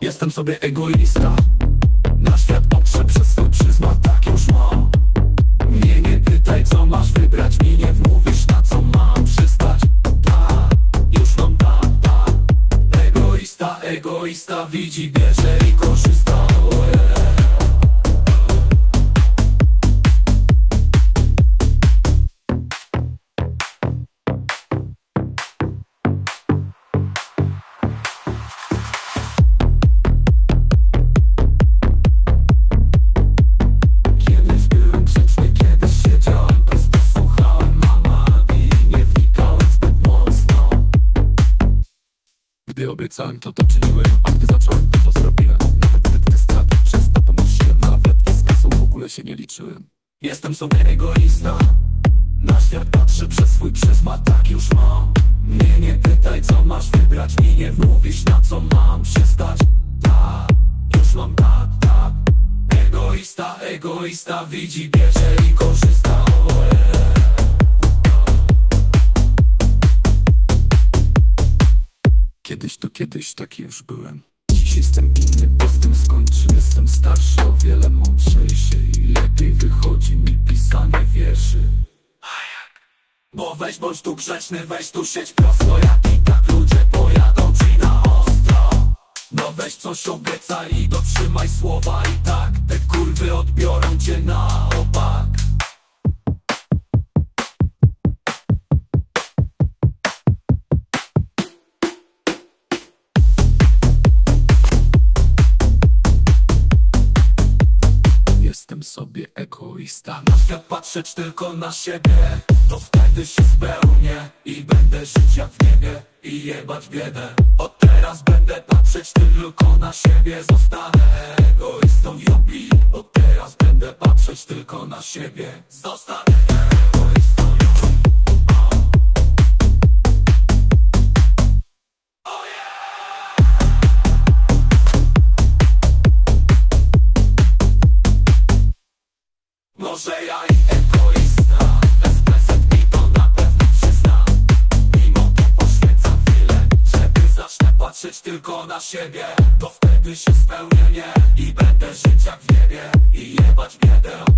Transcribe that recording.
Jestem sobie egoista. Na świat patrzę przez swój przyzmat, tak już mam. Mnie nie pytaj co masz wybrać Mi nie wmówisz na co mam przystać. Tak, już mam tak, tak Egoista, egoista widzi, bierze i korzysta Gdy obiecałem to to czyniłem, a gdy zacząłem to to zrobiłem. Nawet gdy te straty przez to ponosiłem Nawet z kasą w ogóle się nie liczyłem. Jestem sobie egoista. Na świat patrzę przez swój przyzmat, tak już mam. Mnie nie pytaj co masz wybrać Mi nie wmówisz na co mam się stać. Tak, już mam tak, tak. Egoista, egoista widzi, bierze i korzysta Kiedyś taki już byłem. Dziś jestem inny, bo z tym skończył Jestem starszy, o wiele mądrzejszy I lepiej wychodzi mi pisanie wierszy. A jak? Bo weź bądź tu grzeczny, weź tu sieć prosto. Jak i tak ludzie pojadą ci na ostro. No weź coś obiecaj i dotrzymaj słowa. I tak te kurwy odbiorą cię na opak sobie egoista Na świat patrzeć tylko na siebie To wtedy się spełnię I będę żyć jak w niebie I jebać biedę. Od teraz będę patrzeć tylko na siebie Zostanę egoistą jobi Od teraz będę patrzeć tylko na siebie Zostanę Może ja egoista. Bez mi to na pewno przyzna. Mimo to poświęcam chwilę Żeby zacznę patrzeć tylko na siebie. To wtedy się spełnię nie? I będę żyć jak w niebie I jebać biedę